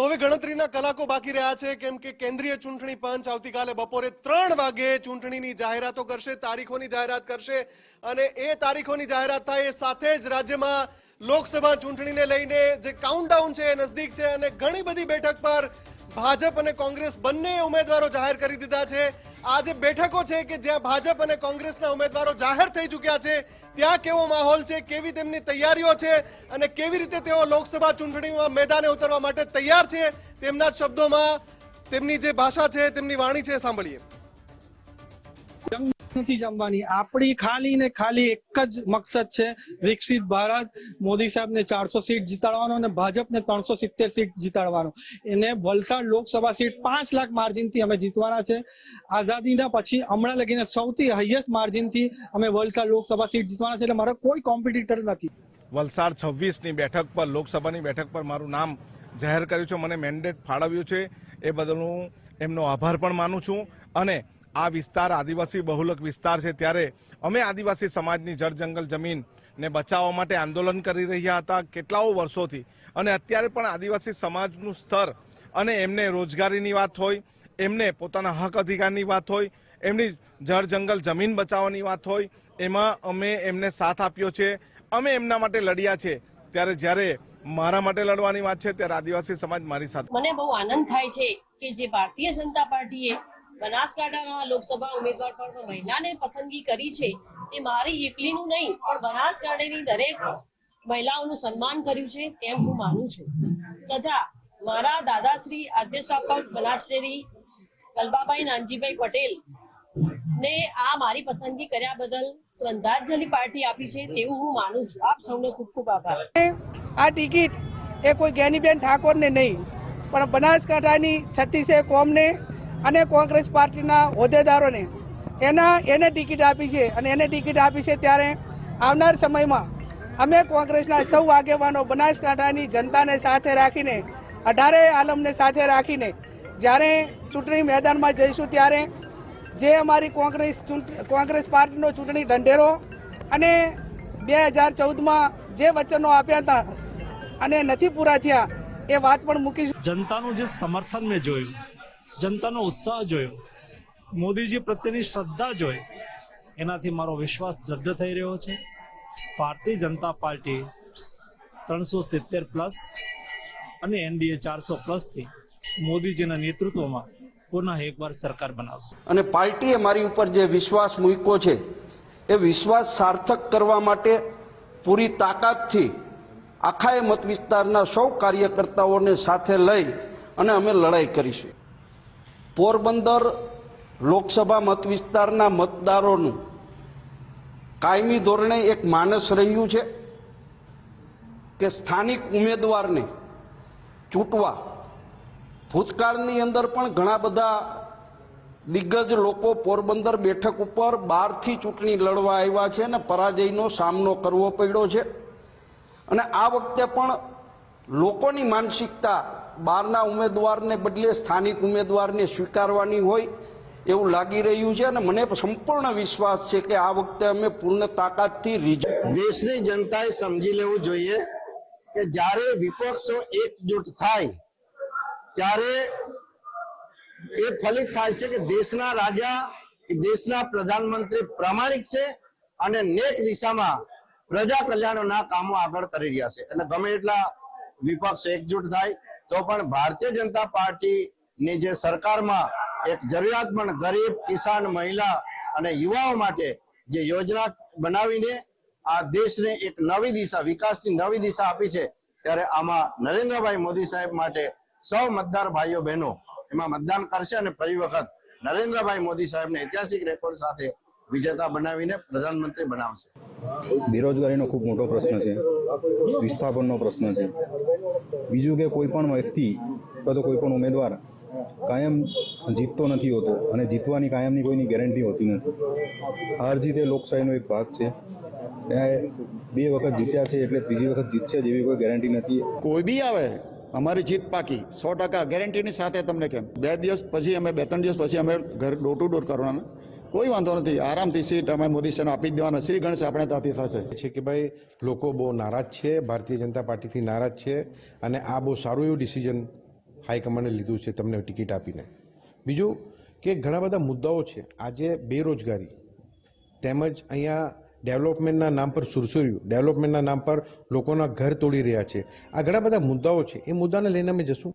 તો હવે ગણતરીના કલાકો બાકી રહ્યા છે. કેમ કે કેન્દ્રીય ચૂંટણી પંચ આવતીકાલે બપોરે ત્રણ વાગે ચૂંટણીની જાહેરાતો કરશે, તારીખોની જાહેરાત કરશે અને એ તારીખોની જાહેરાત થાય એ સાથે જ રાજ્યમાં લોકસભા ચૂંટણીને લઈને જે કાઉન્ટડાઉન છે એ નજદીક છે અને ઘણી બધી બેઠક પર ભાજપ અને કોંગ્રેસ બંને ઉમેદવારો જાહેર કરી દીધા છે. આ જે બેઠકો છે કે જ્યાં ભાજપ અને કોંગ્રેસના ઉમેદવારો જાહેર થઈ ચૂક્યા છે, ત્યાં કેવો માહોલ છે, કેવી તેમની તૈયારીઓ છે અને કેવી રીતે તેઓ લોકસભા ચૂંટણીમાં મેદાને ઉતરવા માટે તૈયાર છે, તેમના જ શબ્દોમાં તેમની જે ભાષા છે, તેમની વાણી છે સાંભળીએ. નથી જમવાની. આપણી ખાલી ને ખાલી એક જ મકસદ છે વિકસિત ભારત. મોદી સાહેબને ચારસો સીટ જીતાડવાનો અને ભાજપને ત્રણસો સિત્તેર સીટ જીતાડવાનો. એને વલસાડ લોકસભા સીટ પાંચ લાખ માર્જિનથી અમે જીતવાના છે. આઝાદીના પછી હમણાં લગીને સૌથી હાઈએસ્ટ માર્જિનથી અમે વલસાડ લોકસભા સીટ જીતવાના છે એટલે મારો કોઈ કોમ્પિટિટર નથી. વલસાડ છવ્વીસની બેઠક પર, લોકસભાની બેઠક પર મારું નામ જાહેર કર્યું છે, મને મેન્ડેટ ફાળવ્યું છે. એ બદલ હું એમનો આભાર પણ માનું છું. અને આ વિસ્તાર આદિવાસી બહુલક વિસ્તાર છે ત્યારે અમે આદિવાસી સમાજની જળ જંગલ જમીનને બચાવવા માટે આંદોલન કરી રહ્યા હતા કેટલાઓ વર્ષોથી. અને અત્યારે પણ આદિવાસી સમાજનું સ્તર અને એમને રોજગારીની વાત હોય, એમને પોતાના હક અધિકારની વાત હોય, એમની જળ જંગલ જમીન બચાવવાની વાત હોય, એમાં અમે એમને સાથ આપ્યો છે. અમે એમના માટે લડ્યા છે. ત્યારે જ્યારે મારા માટે લડવાની વાત છે, ત્યારે આદિવાસી સમાજ મારી સાથે મને બહુ આનંદ થાય છે કે જે ભારતીય જનતા પાર્ટીએ બનાસકાંઠાના લોકસભા ઉમેદવાર પર મહિલાને પસંદગી કરી છે. તે મારી એકલીનું નહીં, પણ બનાસકાંઠાની દરેક મહિલાઓનું સન્માન કર્યું છે તેમ હું માનું છું. તથા મારા દાદાશ્રી આદ્યસ્થાપક બનાસડેરી કલબાભાઈ નાનજીભાઈ પટેલ ને આ મારી પસંદગી કર્યા બદલ શ્રદ્ધાંજલિ પાર્ટી આપી છે તેવું હું માનું છું. આપ સૌનો ખૂબ ખૂબ આભાર. આ ટિકિટ એ કોઈ જ્ઞાનીબેન ઠાકોરને નહીં, પણ બનાસકાંઠાની છત્તીસે કોમને અને કોંગ્રેસ પાર્ટીના હોદ્દેદારોને એના, એને ટિકિટ આપી છે અને એને ટિકિટ આપી છે ત્યારે આવનાર સમયમાં અમે કોંગ્રેસના સૌ આગેવાનો બનાસકાંઠાની જનતાને સાથે રાખીને, અઢારે આલમને સાથે રાખીને જ્યારે ચૂંટણી મેદાનમાં જઈશું ત્યારે જે અમારી કોંગ્રેસ કોંગ્રેસ પાર્ટીનો ચૂંટણી ઢંઢેરો અને બે હજાર ચૌદમાં જે વચનો આપ્યા હતા અને નથી પૂરા થયા એ વાત પણ મૂકીશું. જનતાનું જે સમર્થન મેં જોયું જનતાનો ઉત્સાહ જોયો. મોદીજી પ્રત્યેની શ્રદ્ધા જોઈ. એનાથી મારો વિશ્વાસ દ્રઢ થઈ રહ્યો છે. ભારતીય જનતા પાર્ટી ત્રણસો સિત્તેર પ્લસ અને એનડીએ ચારસો પ્લસથી મોદીજીના નેતૃત્વમાં પુનઃ એકવાર સરકાર બનાવશે. અને પાર્ટીએ મારી ઉપર જે વિશ્વાસ મૂક્યો છે, એ વિશ્વાસ સાર્થક કરવા માટે પૂરી તાકાતથી આખાએ મત વિસ્તારના સૌ કાર્યકર્તાઓને સાથે લઈ અને અમે લડાઈ કરીશું. પોરબંદર લોકસભા મત વિસ્તારના મતદારોનું કાયમી ધોરણે એક માનસ રહ્યું છે કે સ્થાનિક ઉમેદવારને ચૂંટવા ભૂતકાળની અંદર પણ ઘણા બધા દિગ્ગજ લોકો પોરબંદર બેઠક ઉપર બહારથી ચૂંટણી લડવા આવ્યા છે અને પરાજયનો સામનો કરવો પડ્યો છે. અને આ વખતે પણ લોકોની માનસિકતા બહારના ઉમેદવારને બદલે સ્થાનિક ઉમેદવારને સ્વીકારવાની હોય એવું લાગી રહ્યું છે અને મને સંપૂર્ણ વિશ્વાસ છે કે આ વખતે અમે પૂર્ણ તાકાતથી દેશની જનતાએ સમજી લેવું જોઈએ કે જ્યારે વિપક્ષો એકજૂટ થાય, ત્યારે એ ફલિત થાય છે કે દેશના રાજા દેશના પ્રધાનમંત્રી પ્રામાણિક છે અને નેક દિશામાં પ્રજા કલ્યાણના કામો આગળ કરી રહ્યા છે. એટલે ગમે એટલા વિપક્ષ એકજૂટ થાય, તો પણ ભારતીય જનતા પાર્ટીની જે સરકારમાં એક જરૂરિયાતમંદ ગરીબ કિસાન મહિલા અને યુવાઓ માટે જે યોજના બનાવીને આ દેશને એક નવી દિશા, વિકાસની નવી દિશા આપી છે, ત્યારે આમાં નરેન્દ્રભાઈ મોદી સાહેબ માટે સૌ મતદાર ભાઈઓ બહેનો, એમાં મતદાન કરશે અને ફરી વખત નરેન્દ્રભાઈ મોદી સાહેબને ઐતિહાસિક રેકોર્ડ સાથે વિજેતા બનાવીને પ્રધાનમંત્રી બનાવશે. બેરોજગારીનો ખૂબ મોટો પ્રશ્ન છે. વિસ્થાપનનો પ્રશ્ન છે. બીજું કે કોઈ પણ વ્યક્તિ અથવા તો કોઈ પણ ઉમેદવાર કાયમ જીતતો નથી હોતો અને જીતવાની કાયમની કોઈની ગેરંટી હોતી નથી. હાર જીત એ લોકશાહીનો એક ભાગ છે. બે વખત જીત્યા છે એટલે ત્રીજી વખત જીતશે જેવી કોઈ ગેરંટી નથી. કોઈ બી આવે, અમારી જીત પાકી. સો ટકા ગેરંટીની સાથે તમને કેમ? બે દિવસ પછી અમે, બે ત્રણ દિવસ પછી અમે ઘર ડોર ટુ ડોર કરવાના. કોઈ વાંધો નથી. આરામથી સીટ અમે મોદી સાહેબ આપી દેવાના. શ્રી ગણેશ, આપણે ત્યાંથી થશે. છે કે ભાઈ, લોકો બહુ નારાજ છે. ભારતીય જનતા પાર્ટીથી નારાજ છે અને આ બહુ સારું એવું ડિસિઝન હાઈકમાન્ડે લીધું છે તમને ટિકિટ આપીને. બીજું કે ઘણા બધા મુદ્દાઓ છે. આજે બેરોજગારી તેમજ અહીંયા ડેવલપમેન્ટના નામ પર સુરસુર્યું ડેવલપમેન્ટના નામ પર લોકોના ઘર તોડી રહ્યા છે. આ ઘણા બધા મુદ્દાઓ છે. એ મુદ્દાને લઈને અમે જશું.